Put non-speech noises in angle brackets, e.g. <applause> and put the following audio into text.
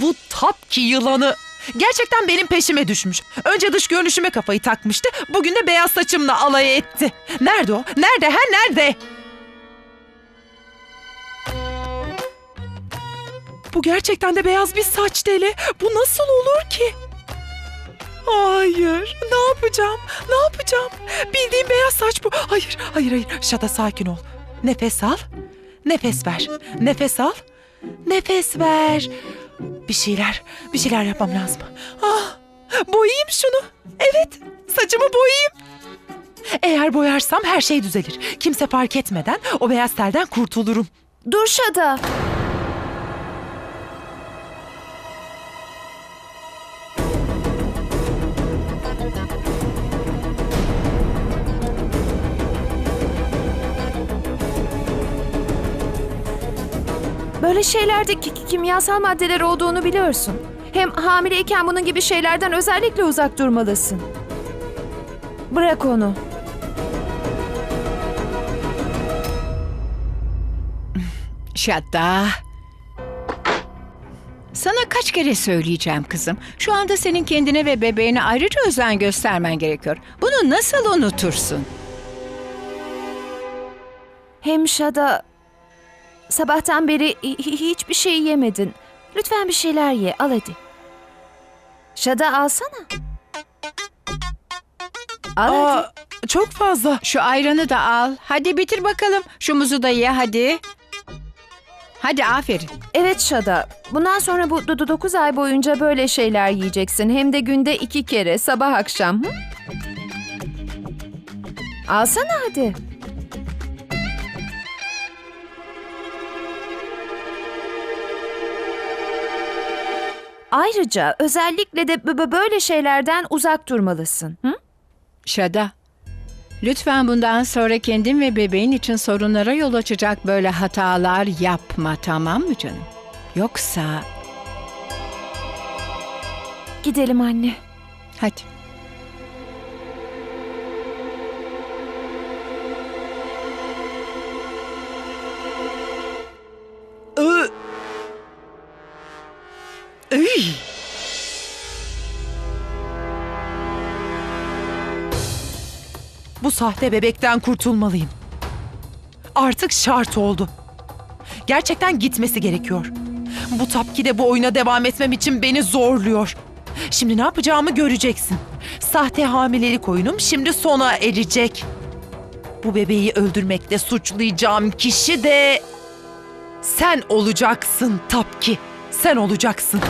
Bu Tapki yılanı gerçekten benim peşime düşmüş. Önce dış görünüşüme kafayı takmıştı. Bugün de beyaz saçımla alay etti. Nerede o? Nerede? Ha nerede? Bu gerçekten de beyaz bir saç teli. Bu nasıl olur ki? Hayır. Ne yapacağım? Ne yapacağım? Bildiğim beyaz saç bu. Hayır, hayır, hayır. Şada sakin ol. Nefes al. Nefes ver. Nefes al. Nefes ver. Bir şeyler, bir şeyler yapmam lazım. Ah, boyayayım şunu. Evet, saçımı boyayayım. Eğer boyarsam her şey düzelir. Kimse fark etmeden o beyaz telden kurtulurum. Dur Şada. Böyle şeylerde ki- ki- kimyasal maddeler olduğunu biliyorsun. Hem hamileyken bunun gibi şeylerden özellikle uzak durmalısın. Bırak onu. <laughs> Şadda. Sana kaç kere söyleyeceğim kızım. Şu anda senin kendine ve bebeğine ayrıca özen göstermen gerekiyor. Bunu nasıl unutursun? Hem Şada sabahtan beri hi- hi- hiçbir şey yemedin. Lütfen bir şeyler ye. Al hadi. Şada alsana. Al hadi. Aa, çok fazla. Şu ayranı da al. Hadi bitir bakalım. Şu muzu da ye hadi. Hadi aferin. Evet Şada. Bundan sonra bu 9 ay boyunca böyle şeyler yiyeceksin. Hem de günde iki kere sabah akşam. Hı? Alsana hadi. Ayrıca özellikle de bö- böyle şeylerden uzak durmalısın. Hı? Şada. Lütfen bundan sonra kendin ve bebeğin için sorunlara yol açacak böyle hatalar yapma tamam mı canım? Yoksa Gidelim anne. hadi. Iy. Bu sahte bebekten kurtulmalıyım. Artık şart oldu. Gerçekten gitmesi gerekiyor. Bu tapki de bu oyuna devam etmem için beni zorluyor. Şimdi ne yapacağımı göreceksin. Sahte hamilelik oyunum şimdi sona erecek. Bu bebeği öldürmekle suçlayacağım kişi de sen olacaksın Tapki. Sen olacaksın.